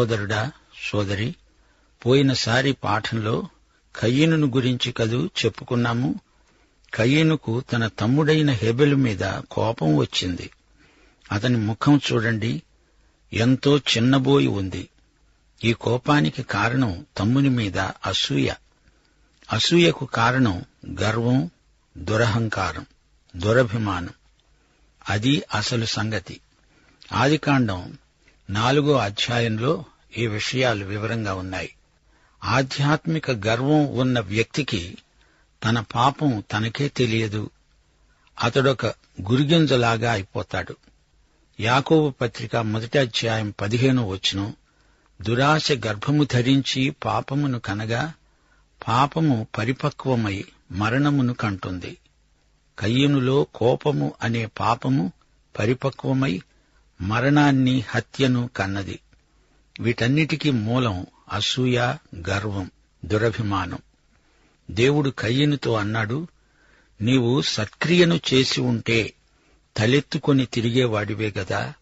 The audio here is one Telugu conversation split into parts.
సోదరుడా సోదరి పోయినసారి పాఠంలో కయ్యను గురించి కదూ చెప్పుకున్నాము. కయ్యనుకు తన తమ్ముడైన హెబెలు మీద కోపం వచ్చింది. అతని ముఖం చూడండి ఎంతో చిన్నబోయి ఉంది. ఈ కోపానికి కారణం తమ్ముని మీద అసూయ. అసూయకు కారణం గర్వం దురహంకారం దురభిమానం. అది అసలు సంగతి. ఆదికాండం నాలుగో అధ్యాయంలో ఈ విషయాలు వివరంగా ఉన్నాయి. ఆధ్యాత్మిక గర్వం ఉన్న వ్యక్తికి తన పాపం తనకే తెలియదు. అతడొక గురిగింజలాగా అయిపోతాడు. యాకోబు పత్రిక మొదటి అధ్యాయం పదిహేను వచ్చును దురాశ గర్భము ధరించి పాపమును కనగా పాపము పరిపక్వమై మరణమును కంటుంది. కయ్యనులో కోపము అనే పాపము పరిపక్వమై మరణాన్ని హత్యను కన్నది. వీటన్నిటికీ మూలం అసూయ గర్వం దురభిమానం. దేవుడు కయ్యనుతో అన్నాడు నీవు సత్క్రియను చేసి ఉంటే తలెత్తుకొని తిరిగేవాడివే గదా.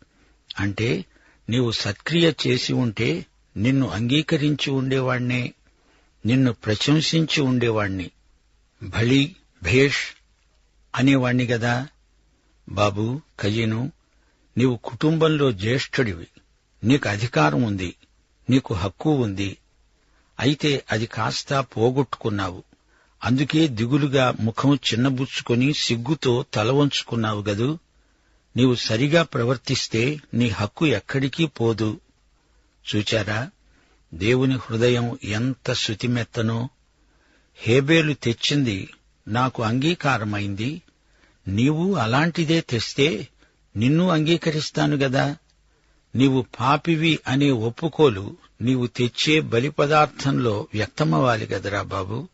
అంటే నీవు సత్క్రియ చేసి ఉంటే నిన్ను అంగీకరించి ఉండేవాణ్ణే నిన్ను ప్రశంసించి ఉండేవాణ్ణి. భళి భేష్ అనేవాణ్ణి గదా. బాబు కయ్యను నీవు కుటుంబంలో జ్యేష్ఠుడివి. నీకు అధికారం ఉంది నీకు హక్కు ఉంది. అయితే అది కాస్త పోగొట్టుకున్నావు. అందుకే దిగులుగా ముఖం చిన్నబుచ్చుకొని సిగ్గుతో తల వంచుకున్నావు గదు. నీవు సరిగా ప్రవర్తిస్తే నీ హక్కు ఎక్కడికి పోదు. చూచారా? దేవుని హృదయం ఎంత శృతిమెత్తనో. హేబేలు తెచ్చింది నాకు అంగీకారమైంది. నీవు అలాంటిదే తెస్తే నిన్ను అంగీకరిస్తాను గదా. నీవు పాపివి అనే ఒప్పుకోలు నీవు తెచ్చే బలి పదార్థంలో వ్యక్తమవ్వాలి గదరా బాబు.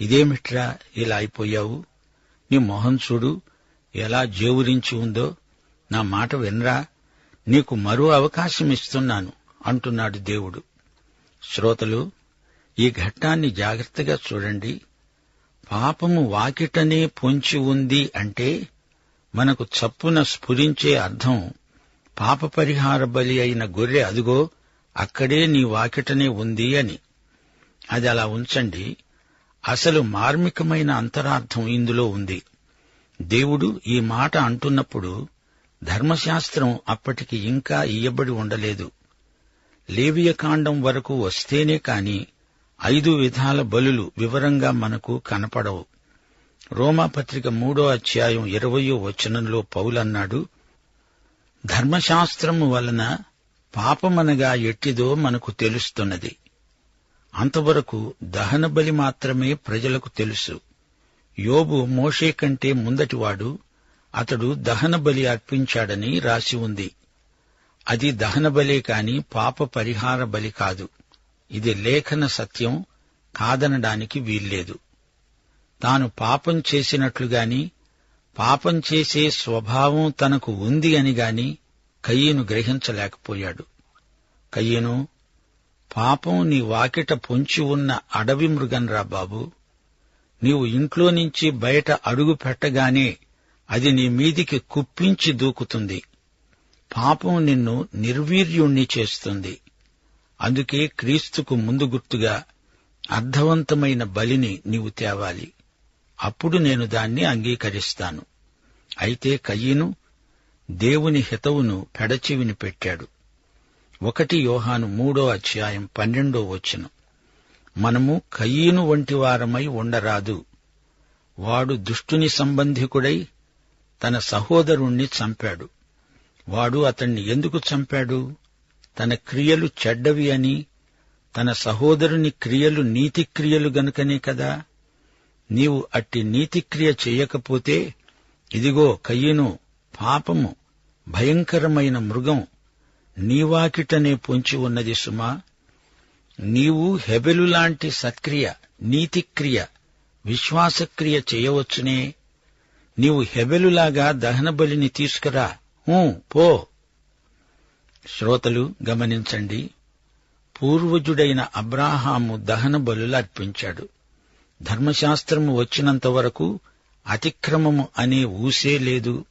ఇదేమిట్రా ఇలా అయిపోయావు? నీ మొహం చూడు ఎలా జేవురించి ఉందో. నా మాట వినరా? నీకు మరో అవకాశం ఇస్తున్నాను అంటున్నాడు దేవుడు. శ్రోతలు ఈ ఘట్టాన్ని జాగ్రత్తగా చూడండి. పాపము వాకిటనే పొంచి ఉంది అంటే మనకు చప్పున స్ఫురించే అర్థం పాప పరిహార బలి అయిన గొర్రె అదుగో అక్కడే నీ వాకిటనే ఉంది అని. అది అలా ఉంచండి. అసలు మార్మికమైన అంతరార్థం ఇందులో ఉంది. దేవుడు ఈ మాట అంటున్నప్పుడు ధర్మశాస్త్రం అప్పటికి ఇంకా ఇయ్యబడి ఉండలేదు. లేవియకాండం వరకు వస్తేనే కాని ఐదు విధాల బలులు వివరంగా మనకు కనపడవు. రోమాపత్రిక మూడో అధ్యాయం ఇరవయో వచనంలో పౌలన్నాడు ధర్మశాస్త్రము వలన పాపమనగా ఎట్టిదో మనకు తెలుస్తున్నది. అంతవరకు దహన బలి మాత్రమే ప్రజలకు తెలుసు. యోబు మోషే కంటే ముందటివాడు అతడు దహన బలి అర్పించాడని రాసి ఉంది. అది దహన బలే కాని పాప పరిహార బలి కాదు. ఇది లేఖన సత్యం కాదనడానికి వీల్లేదు. తాను పాపం చేసినట్లుగాని పాపం చేసే స్వభావం తనకు ఉంది అని గాని కయ్యను గ్రహించలేకపోయాడు. కయ్యను పాపం నీ వాకిట పొంచి ఉన్న అడవి మృగన్రా బాబు. నీవు ఇంట్లో నుంచి బయట అడుగు పెట్టగానే అది నీ మీదికి కుప్పించి దూకుతుంది. పాపం నిన్ను నిర్వీర్యుణ్ణి చేస్తుంది. అందుకే క్రీస్తుకు ముందు గుర్తుగా అర్థవంతమైన బలిని నీవు తేవాలి. అప్పుడు నేను దాన్ని అంగీకరిస్తాను. అయితే కయ్యను దేవుని హితవును పెడచివిని పెట్టాడు. ఒకటి యోహాను మూడో అధ్యాయం పన్నెండో వచ్చిన మనము కయ్యను వంటి వారమై ఉండరాదు. వాడు దుష్టుని సంబంధికుడై తన సహోదరుణ్ణి చంపాడు. వాడు అతణ్ణి ఎందుకు చంపాడు? తన క్రియలు చెడ్డవి అని తన సహోదరుని క్రియలు నీతి క్రియలు గనుకనే కదా? నీవు అట్టి నీతిక్రియ చేయకపోతే ఇదిగో కయ్యను పాపము భయంకరమైన మృగం నీవాకిటనే పొంచి ఉన్నది సుమా. నీవు హెబెలులాంటి సత్క్రియ నీతిక్రియ విశ్వాసక్రియ చేయవచ్చునే. నీవు హెబెలులాగా దహనబలిని తీసుకురా. పో. శ్రోతలు గమనించండి. పూర్వజుడైన అబ్రాహాము దహన బలులు అర్పించాడు. ధర్మశాస్త్రము వచ్చినంత వరకు అతిక్రమము అనే ఊసే లేదు.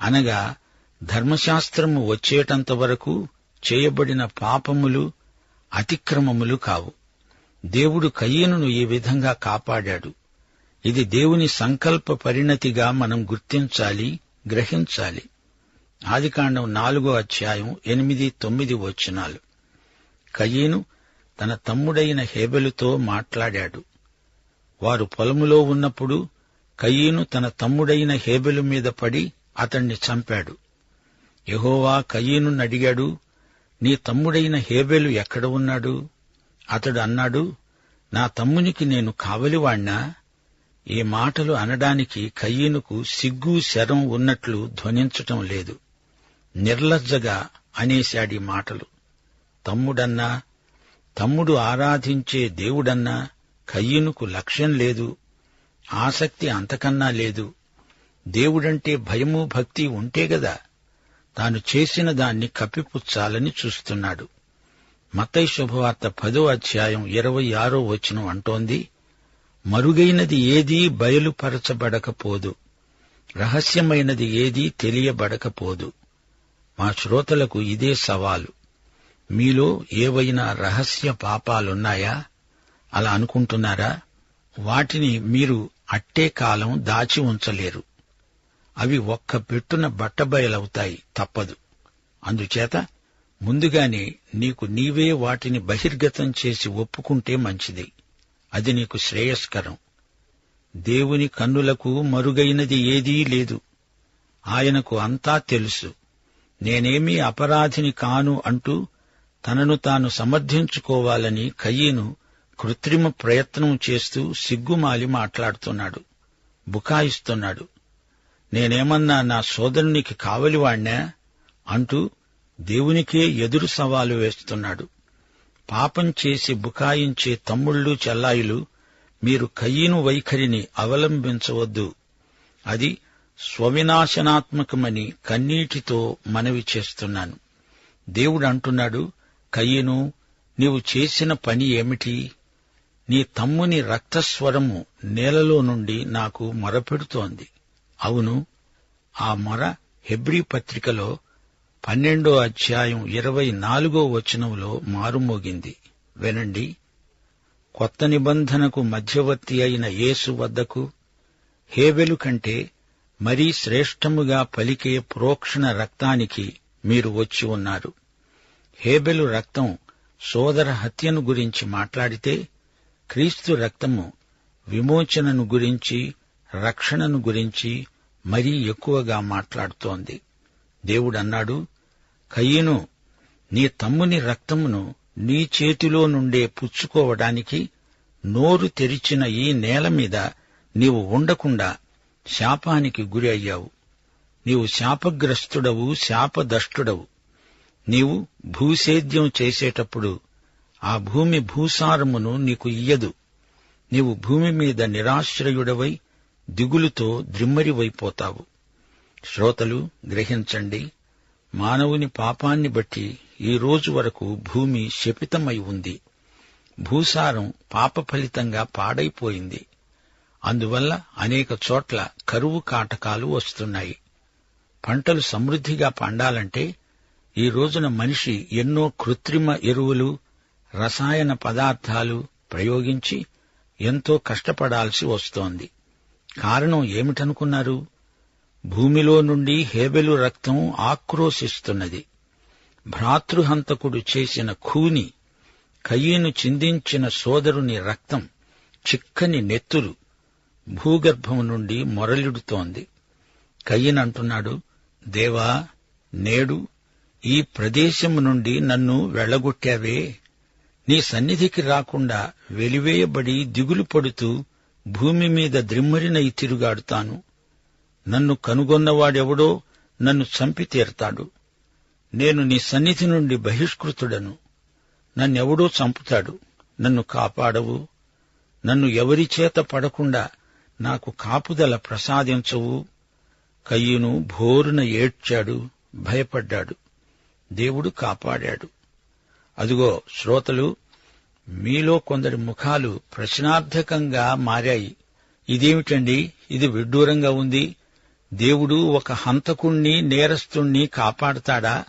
అనగా ధర్మశాస్త్రము వచ్చేటంత వరకు చేయబడిన పాపములు అతిక్రమములు కావు. దేవుడు కయ్యను ఈ విధంగా కాపాడాడు. ఇది దేవుని సంకల్ప పరిణతిగా మనం గుర్తించాలి గ్రహించాలి. ఆదికాండం నాలుగో అధ్యాయం ఎనిమిది తొమ్మిది వచనాలు. కయ్యను తన తమ్ముడైన హేబెలుతో మాట్లాడాడు. వారు పొలములో ఉన్నప్పుడు కయ్యను తన తమ్ముడైన హేబెలు మీద పడి అతణ్ణి చంపాడు. యహోవా కయ్యీను అడిగాడు నీ తమ్ముడైన హేబెలు ఎక్కడ ఉన్నాడు? అతడు అన్నాడు నా తమ్మునికి నేను కావలివాణ్ణా? ఈ మాటలు అనడానికి కయ్యనుకు సిగ్గు శరం ఉన్నట్లు ధ్వనించటం లేదు. నిర్లజ్జగా అనేశాడి మాటలు. తమ్ముడన్నా తమ్ముడు ఆరాధించే దేవుడన్నా కయ్యనుకు లక్ష్యం లేదు ఆసక్తి అంతకన్నా లేదు. దేవుడంటే భయము భక్తి ఉంటే గదా తాను చేసిన దాన్ని కప్పిపుచ్చాలని చూస్తున్నాడు. మతై శుభవార్త పదో అధ్యాయం ఇరవై ఆరో వచనం అంటోంది మరుగైనది ఏదీ బయలుపరచబడకపోదు రహస్యమైనది ఏదీ తెలియబడకపోదు. మా శ్రోతలకు ఇదే సవాలు. మీలో ఏవైనా రహస్య పాపాలున్నాయా? అలా అనుకుంటున్నారా? వాటిని మీరు అట్టే కాలం దాచి ఉంచలేరు. అవి ఒక్క పెట్టున బట్టబయలవుతాయి తప్పదు. అందుచేత ముందుగానే నీకు నీవే వాటిని బహిర్గతం చేసి ఒప్పుకుంటే మంచిది. అది నీకు శ్రేయస్కరం. దేవుని కన్నులకు మరుగైనది ఏదీ లేదు. ఆయనకు అంతా తెలుసు. నేనేమీ అపరాధిని కాను అంటూ తనను తాను సమర్థించుకోవాలని కయ్యను కృత్రిమ ప్రయత్నం చేస్తూ సిగ్గుమాలి మాట్లాడుతున్నాడు. బుకాయిస్తున్నాడు. నేనేమన్నా నా సోదరునికి కావలివాణ్ణా? అంటూ దేవునికే ఎదురు సవాలు వేస్తున్నాడు. పాపం చేసి బుకాయించే తమ్ముళ్ళు చెల్లాయిలు మీరు కయ్యను వైఖరిని అవలంబించవద్దు. అది స్వవినాశనాత్మకమని కన్నీటితో మనవి చేస్తున్నాను. దేవుడు అంటున్నాడు కయ్యను నీవు చేసిన పని ఏమిటి? నీ తమ్ముని రక్తస్వరము నేలలో నుండి నాకు మొరపెడుతోంది. అవును ఆ మొర హెబ్రీ పత్రికలో పన్నెండో అధ్యాయం ఇరవై నాలుగో వచనంలో మారుమోగింది. వినండి. కొత్త నిబంధనకు మధ్యవర్తి అయిన యేసు వద్దకు హేబెలు కంటే మరీ శ్రేష్టముగా పలికే ప్రోక్షణ రక్తానికి మీరు వచ్చి ఉన్నారు. హేబెలు రక్తం సోదర హత్యను గురించి మాట్లాడితే క్రీస్తు రక్తము విమోచనను గురించి రక్షణను గురించి మరీ ఎక్కువగా మాట్లాడుతోంది. దేవుడన్నాడు కయ్యను నీ తమ్ముని రక్తమును నీ చేతిలో నుండే పుచ్చుకోవడానికి నోరు తెరిచిన ఈ నేల మీద నీవు ఉండకుండా శాపానికి గురి అయ్యావు. నీవు శాపగ్రస్తుడవు శాపదష్టుడవు. నీవు భూసేద్యం చేసేటప్పుడు ఆ భూమి భూసారమును నీకు ఇయ్యదు. నీవు భూమి మీద నిరాశ్రయుడవై దిగులుతో ద్రిమ్మరివైపోతావు. శ్రోతలు గ్రహించండి. మానవుని పాపాన్ని బట్టి ఈ రోజు వరకు భూమి శపితమై ఉంది. భూసారం పాప ఫలితంగా పాడైపోయింది. అందువల్ల అనేక చోట్ల కరువు కాటకాలు వస్తున్నాయి. పంటలు సమృద్ధిగా పండాలంటే ఈ రోజున మనిషి ఎన్నో కృత్రిమ ఎరువులు రసాయన పదార్థాలు ప్రయోగించి ఎంతో కష్టపడాల్సి వస్తోంది. కారణం ఏమిటనుకున్నారు? భూమిలో నుండి హేబెలు రక్తం ఆక్రోశిస్తున్నది. భ్రాతృహంతకుడు చేసిన ఖూని కయ్యను చిందించిన సోదరుని రక్తం చిక్కని నెత్తులు భూగర్భం నుండి మొరలిడుతోంది. కయ్యనంటున్నాడు దేవా నేడు ఈ ప్రదేశము నుండి నన్ను వెళ్ళగొట్టావే నీ సన్నిధికి రాకుండా వెలివేయబడి దిగులు పడుతూ భూమి మీద ద్రిమ్మరినై తిరుగాడుతాను నన్ను కనుగొన్నవాడెవడో నన్ను చంపి తీరతాడు. నేను నీ సన్నిధి నుండి బహిష్కృతుడను. నన్నెవడో చంపుతాడు. నన్ను కాపాడవు. నన్ను ఎవరి చేత పడకుండా నాకు కాపుదల ప్రసాదించవు. కయ్యును భోరున ఏడ్చాడు భయపడ్డాడు. దేవుడు కాపాడాడు. అదిగో శ్రోతలు మీలో కొందరి ముఖాలు ప్రశ్నార్థకంగా మారాయి. ఇదేమిటండి? ఇది విడ్డూరంగా ఉంది. దేవుడు ఒక హంతకుణ్ణి నేరస్తుణ్ణి కాపాడతాడా?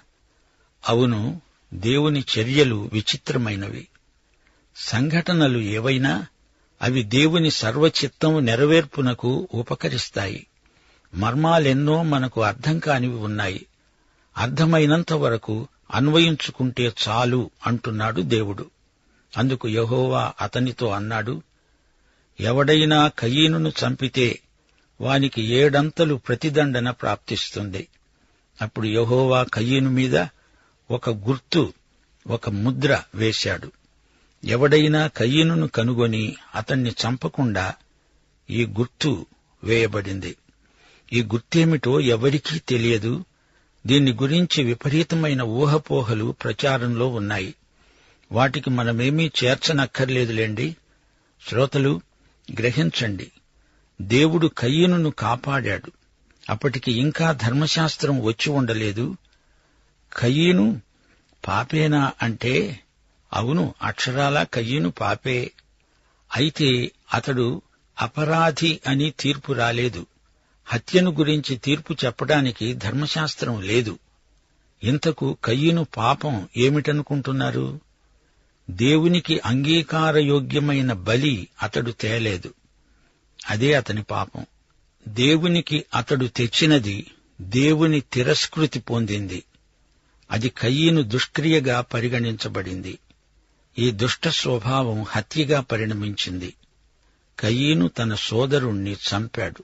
అవును దేవుని చర్యలు విచిత్రమైనవి. సంఘటనలు ఏవైనా అవి దేవుని సర్వచిత్తం నెరవేర్పునకు ఉపకరిస్తాయి. మర్మాలెన్నో మనకు అర్థం కానివి ఉన్నాయి. అర్థమైనంత వరకు అన్వయించుకుంటే చాలు అంటున్నాడు దేవుడు. అందుకు యహోవా అతనితో అన్నాడు ఎవడైనా కయీనును చంపితే వానికి ఏడంతలు ప్రతిదండన ప్రాప్తిస్తుంది. అప్పుడు యహోవా కయ్యను మీద ఒక గుర్తు ఒక ముద్ర వేశాడు. ఎవడైనా కయ్యనును కనుగొని అతన్ని చంపకుండా ఈ గుర్తు వేయబడింది. ఈ గుర్తేమిటో ఎవరికీ తెలియదు. దీన్ని గురించి విపరీతమైన ఊహపోహలు ప్రచారంలో ఉన్నాయి. వాటికి మనమేమీ చేర్చనక్కర్లేదులేండి. శ్రోతలు గ్రహించండి. దేవుడు కయ్యను కాపాడాడు. అప్పటికి ఇంకా ధర్మశాస్త్రం వచ్చి ఉండలేదు. కయ్యను పాపేనా అంటే అవును అక్షరాల కయ్యను పాపే. అయితే అతడు అపరాధి అని తీర్పు రాలేదు. హత్యను గురించి తీర్పు చెప్పడానికి ధర్మశాస్త్రం లేదు. ఇంతకు కయ్యను పాపం ఏమిటనుకుంటున్నారు? దేవునికి అంగీకారయోగ్యమైన బలి అతడు తేలేదు. అదే అతని పాపం. దేవునికి అతడు తెచ్చినది దేవుని తిరస్కృతి పొందింది. అది కయ్యను దుష్క్రియగా పరిగణించబడింది. ఈ దుష్ట స్వభావం హత్యగా పరిణమించింది. కయ్యను తన సోదరుణ్ణి చంపాడు.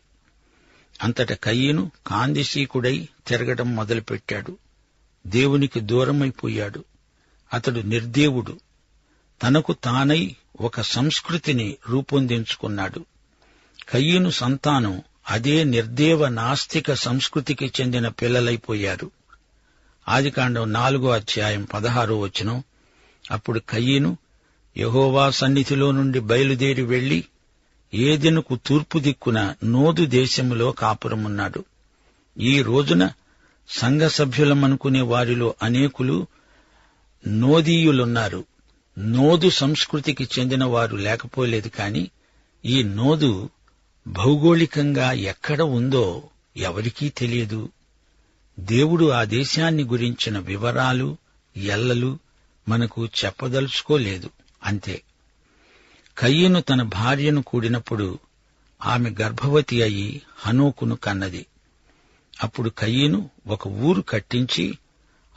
అంతట కయ్యను కాందిశీకుడై తిరగడం మొదలుపెట్టాడు. దేవునికి దూరమైపోయాడు. అతడు నిర్దేవుడు. తనకు తానై ఒక సంస్కృతిని రూపొందించుకున్నాడు. కయ్యను సంతానం అదే నిర్దేవ నాస్తిక సంస్కృతికి చెందిన పిల్లలైపోయారు. ఆదికాండం నాలుగో అధ్యాయం పదహారో వచనం. అప్పుడు కయ్యను యహోవా సన్నిధిలో నుండి బయలుదేరి వెళ్ళి ఏదెనుకు తూర్పు దిక్కున నోదు దేశములో కాపురమున్నాడు. ఈ రోజున సంఘ సభ్యులమనుకునే వారిలో అనేకులు నోదీయులున్నారు. నోదు సంస్కృతికి చెందిన వారు లేకపోలేదు కాని ఈ నోదు భౌగోళికంగా ఎక్కడ ఉందో ఎవరికీ తెలియదు. దేవుడు ఆ దేశాన్ని గురించిన వివరాలు ఎల్లలు మనకు చెప్పదలుచుకోలేదు. అంతే. కయ్యను తన భార్యను కూడినప్పుడు ఆమె గర్భవతి అయి హనోకును కన్నది. అప్పుడు కయ్యను ఒక ఊరు కట్టించి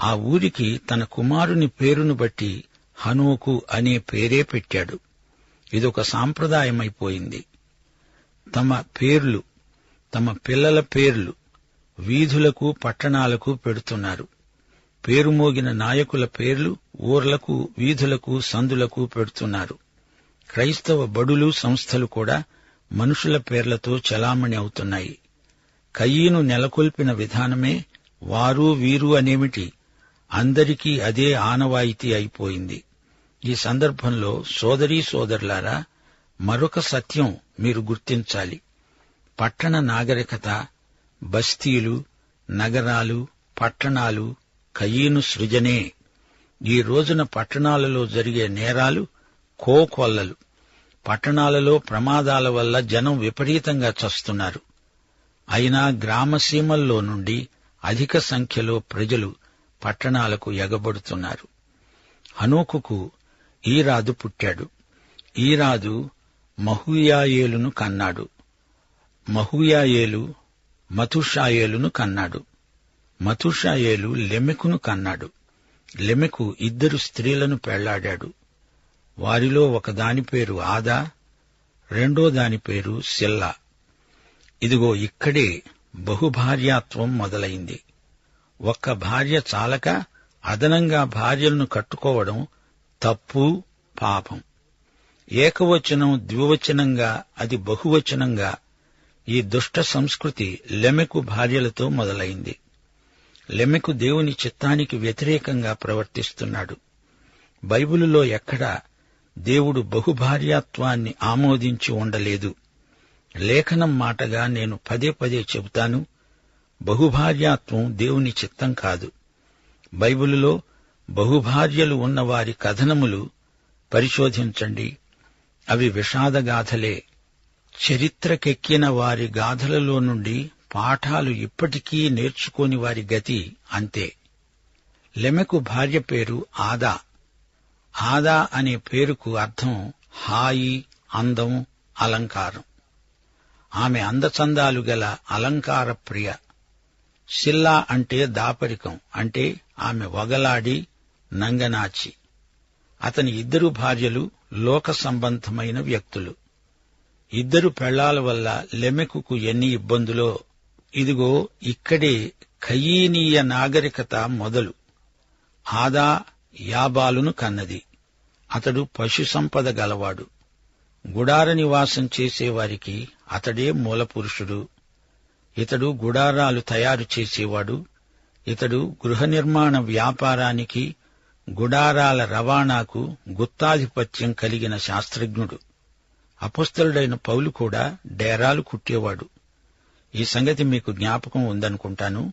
ఆ ఊరికి తన కుమారుని పేరును బట్టి హనోకు అనే పేరే పెట్టాడు. ఇదొక సాంప్రదాయమైపోయింది. తమ పేర్లు తమ పిల్లల పేర్లు వీధులకు పట్టణాలకు పెడుతున్నారు. పేరు మోగిన నాయకుల పేర్లు ఊర్లకు వీధులకు సందులకు పెడుతున్నారు. క్రైస్తవ బడులు సంస్థలు కూడా మనుషుల పేర్లతో చలామణి అవుతున్నాయి. కయ్యను నెలకొల్పిన విధానమే వారు వీరు అనేమిటి అందరికీ అదే ఆనవాయితీ అయిపోయింది. ఈ సందర్భంలో సోదరీ సోదరులారా మరొక సత్యం మీరు గుర్తించాలి. పట్టణ నాగరికత బస్తీలు నగరాలు పట్టణాలు కయ్యను సృజనే. ఈ రోజున పట్టణాలలో జరిగే నేరాలు కోకొల్లలు. పట్టణాలలో ప్రమాదాల వల్ల జనం విపరీతంగా చస్తున్నారు. అయినా గ్రామసీమల్లో నుండి అధిక సంఖ్యలో ప్రజలు పట్టణాలకు ఎగబడుతున్నారు. హనోకుకు ఈరాదు పుట్టాడు. ఈరాదు మహూయాయేలును కన్నాడు. మహూయాయేలు మథుషాయేలును కన్నాడు. మథుషాయేలు లెమెకును కన్నాడు. లెమెకు ఇద్దరు స్త్రీలను పెళ్ళాడాడు. వారిలో ఒక దాని పేరు ఆదా రెండో దాని పేరు సిల్లా. ఇదిగో ఇక్కడే బహుభార్యాత్వం మొదలైంది. ఒక్క భార్య చాలక అదనంగా భార్యలను కట్టుకోవడం తప్పు పాపం. ఏకవచనం ద్వివచనంగా అది బహువచనంగా ఈ దుష్ట సంస్కృతి లెమెకు భార్యలతో మొదలైంది. లెమెకు దేవుని చిత్తానికి వ్యతిరేకంగా ప్రవర్తిస్తున్నాడు. బైబిలులో ఎక్కడా దేవుడు బహుభార్యాత్వాన్ని ఆమోదించి ఉండలేదు. లేఖనం మాటగా నేను పదే పదే చెబుతాను బహుభార్యాత్వం దేవుని చిత్తం కాదు. బైబిలులో బహుభార్యలు ఉన్నవారి కథనములు పరిశోధించండి. అవి విషాదగాథలే చరిత్రకెక్కిన వారి గాథలలో నుండి పాఠాలు ఇప్పటికీ నేర్చుకోని వారి గతి అంతే. లెమెకు భార్య పేరు ఆదా. ఆదా అనే పేరుకు అర్థం హాయి అందం అలంకారం. ఆమె అందచందాలు గల అలంకార ప్రియ. సిల్లా అంటే దాపరికం అంటే ఆమె వగలాడి నంగనాచి. అతని ఇద్దరు భార్యలు లోక సంబంధమైన వ్యక్తులు. ఇద్దరు పెళ్ళాల వల్ల లెమెకుకు ఎన్ని ఇబ్బందులో ఇదిగో ఇక్కడే ఖయీనీయ నాగరికత మొదలు. ఆదా యాబాలును కన్నది. అతడు పశుసంపద గలవాడు. గుడార నివాసం చేసేవారికి అతడే మూలపురుషుడు. ఇతడు గుడారాలు తయారు చేసేవాడు. ఇతడు గృహ నిర్మాణ వ్యాపారానికి గుడారాల రవాణాకు గుత్తాధిపత్యం కలిగిన శాస్త్రజ్ఞుడు. అపుస్తలుడైన పౌలు కూడా డేరాలు కుట్టేవాడు. ఈ సంగతి మీకు జ్ఞాపకం ఉందనుకుంటాను.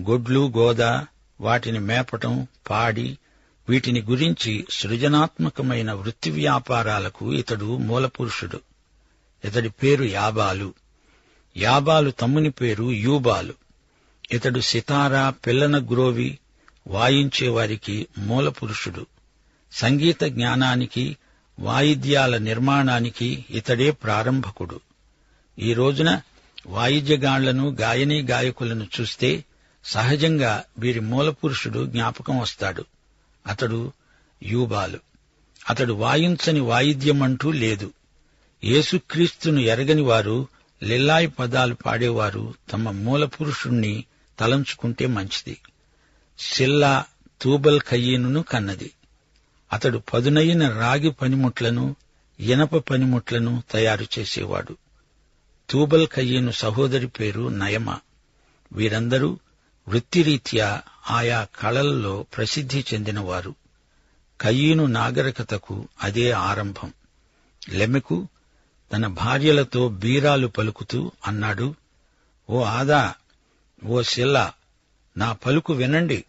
గొడ్లు గోదా వాటిని మేపటం పాడి వీటిని గురించి సృజనాత్మకమైన వృత్తి వ్యాపారాలకు ఇతడు మూలపురుషుడు. ఇతడి పేరు యాబాలు. యాబాలు తమ్ముని పేరు యూబాలు. ఇతడు సితారా పిల్లన గ్రోవి వాయించేవారికి మూలపురుషుడు. సంగీత జ్ఞానానికి వాయిద్యాల నిర్మాణానికి ఇతడే ప్రారంభకుడు. ఈ రోజున వాయిద్యగాళ్ళను గాయనీ గాయకులను చూస్తే సహజంగా వీరి మూలపురుషుడు జ్ఞాపకం వస్తాడు. అతడు యూబాలు. అతడు వాయించని వాయిద్యమంటూ లేదు. యేసుక్రీస్తును ఎరగని వారు లిల్లాయి పదాలు పాడేవారు తమ మూల పురుషుణ్ణి తలంచుకుంటే మంచిది. సిల్లా తూబల్ ఖయ్యీనును కన్నది. అతడు పదునైన రాగి పనిముట్లను ఇనప పనిముట్లను తయారు చేసేవాడు. తూబల్ కయ్యను సహోదరి పేరు నయమ. వీరందరూ వృత్తిరీత్యా ఆయా కళల్లో ప్రసిద్ధి చెందినవారు. కయ్యను నాగరికతకు అదే ఆరంభం. లెమెకు తన భార్యలతో బీరాలు పలుకుతూ అన్నాడు ఓ ఆదా ఓ శిల్లా నా పలుకు వినండి.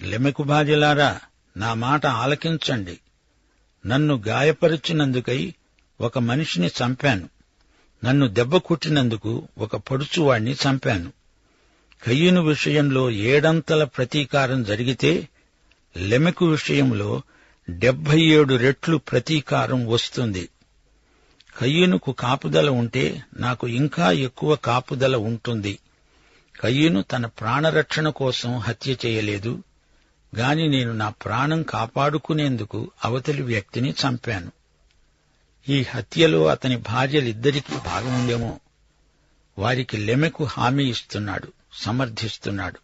లెమెకు భార్యలారా నా మాట ఆలకించండి. నన్ను గాయపరిచినందుకై ఒక మనిషిని చంపాను. నన్ను దెబ్బ కొట్టినందుకు ఒక పడుచువాణ్ణి చంపాను. కయ్యను విషయంలో ఏడంతల ప్రతీకారం జరిగితే లెమెకు విషయంలో డెబ్బై ఏడు రెట్లు ప్రతీకారం వస్తుంది. కయ్యనుకు కాపుదల ఉంటే నాకు ఇంకా ఎక్కువ కాపుదల ఉంటుంది. కయ్యను తన ప్రాణరక్షణ కోసం హత్య చేయలేదు. గాని నేను నా ప్రాణం కాపాడుకునేందుకు అవతలి వ్యక్తిని చంపాను. ఈ హత్యలో అతని భార్యలిద్దరికీ భాగముందేమో వారికి లెమెకు హామీ ఇస్తున్నాడు సమర్థిస్తున్నాడు.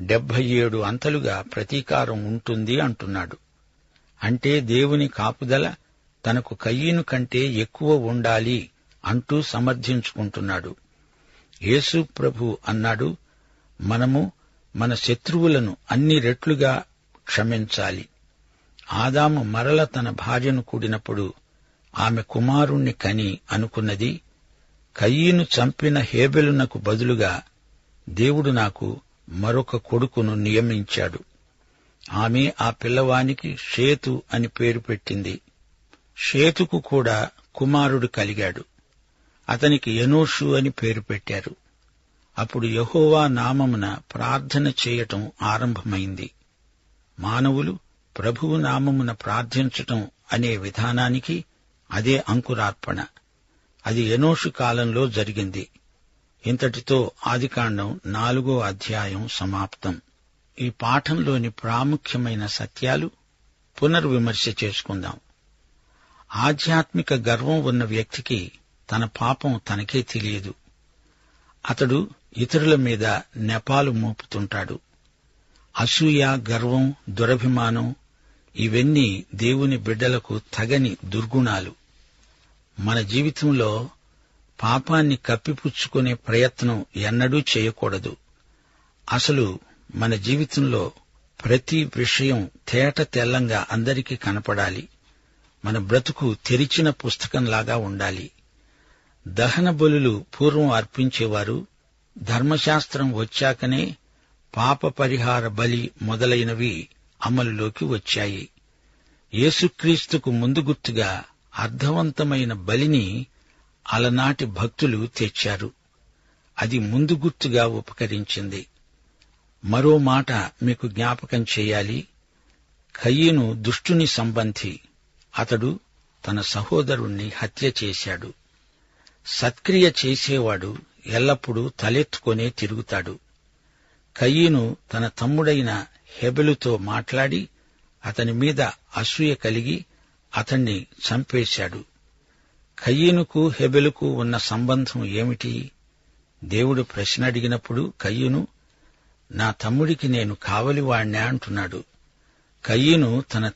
డెబ్బై ఏడు అంతలుగా ప్రతీకారం ఉంటుంది అంటున్నాడు. అంటే దేవుని కాపుదల తనకు కయ్యను కంటే ఎక్కువ ఉండాలి అంటూ సమర్థించుకుంటున్నాడు. యేసు ప్రభు అన్నాడు మనము మన శత్రువులను అన్ని రెట్లుగా క్షమించాలి. ఆదాము మరల తన భార్యను కూడినప్పుడు ఆమె కుమారుణ్ణి కని అనుకున్నది కయ్యను చంపిన హేబెలునకు బదులుగా దేవుడు నాకు మరొక కొడుకును నియమించాడు. ఆమె ఆ పిల్లవానికి షేతు అని పేరు పెట్టింది. షేతుకు కూడా కుమారుడు కలిగాడు. అతనికి ఎనోషు అని పేరు పెట్టారు. అప్పుడు యహోవా నామమున ప్రార్థన చేయటం ఆరంభమైంది. మానవులు ప్రభువు నామమున ప్రార్థించటం అనే విధానానికి అదే అంకురార్పణ. అది ఎనోషు కాలంలో జరిగింది. ఇంతటితో ఆదికాండం నాలుగో అధ్యాయం సమాప్తం. ఈ పాఠంలోని ప్రాముఖ్యమైన సత్యాలు పునర్విమర్శ చేసుకుందాం. ఆధ్యాత్మిక గర్వం ఉన్న వ్యక్తికి తన పాపం తనకే తెలియదు. అతడు ఇతరుల మీద నెపాలు మోపుతుంటాడు. అసూయ గర్వం దురభిమానం ఇవన్నీ దేవుని బిడ్డలకు తగని దుర్గుణాలు. మన జీవితంలో పాపాన్ని కప్పిపుచ్చుకునే ప్రయత్నం ఎన్నడూ చేయకూడదు. అసలు మన జీవితంలో ప్రతి విషయం తేట తెల్లంగా అందరికీ కనపడాలి. మన బ్రతుకు తెరిచిన పుస్తకంలాగా ఉండాలి. దహన బలులు పూర్వం అర్పించేవారు. ధర్మశాస్త్రం వచ్చాకనే పాప పరిహార బలి మొదలైనవి అమలులోకి వచ్చాయి. యేసుక్రీస్తుకు ముందు గుర్తుగా అర్థవంతమైన బలిని అలనాటి భక్తులు తెచ్చారు. అది ముందు గుర్తుగా ఉపకరించింది. మరో మాట మీకు జ్ఞాపకం చేయాలి. కయ్యను దుష్టుని సంబంధి. అతడు తన సహోదరుణ్ణి హత్య చేశాడు. సత్క్రియ చేసేవాడు ఎల్లప్పుడూ తలెత్తుకొనే తిరుగుతాడు. కయ్యను తన తమ్ముడైన హెబెలుతో మాట్లాడి అతని మీద అసూయ కలిగి అతణ్ణి చంపేశాడు. కయ్యనుకు హెబెలుకు ఉన్న సంబంధం ఏమిటి? దేవుడు ప్రశ్న అడిగినప్పుడు కయ్యను నా తమ్ముడికి నేను కావలివాణ్ణే అంటున్నాడు. కయ్యను తన